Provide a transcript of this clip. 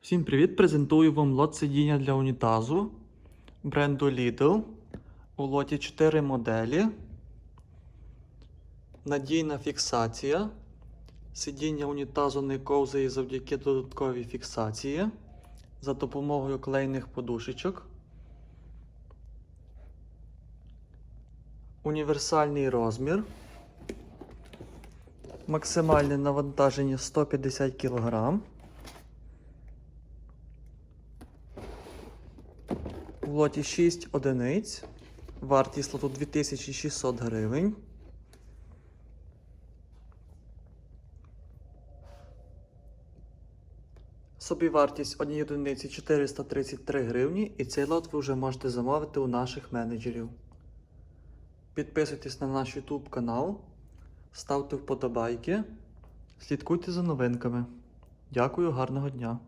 Всім привіт! Презентую вам лот сидіння для унітазу бренду Lidl. У лоті 4 моделі. Надійна фіксація. Сидіння унітазу не ковзає завдяки додатковій фіксації за допомогою клейних подушечок. Універсальний розмір. Максимальне навантаження 150 кг. В лоті 6 одиниць. Вартість лоту 2600 гривень. Собівартість однієї одиниці 433 гривні, і цей лот ви вже можете замовити у наших менеджерів. Підписуйтесь на наш YouTube канал, ставте вподобайки, слідкуйте за новинками. Дякую, гарного дня!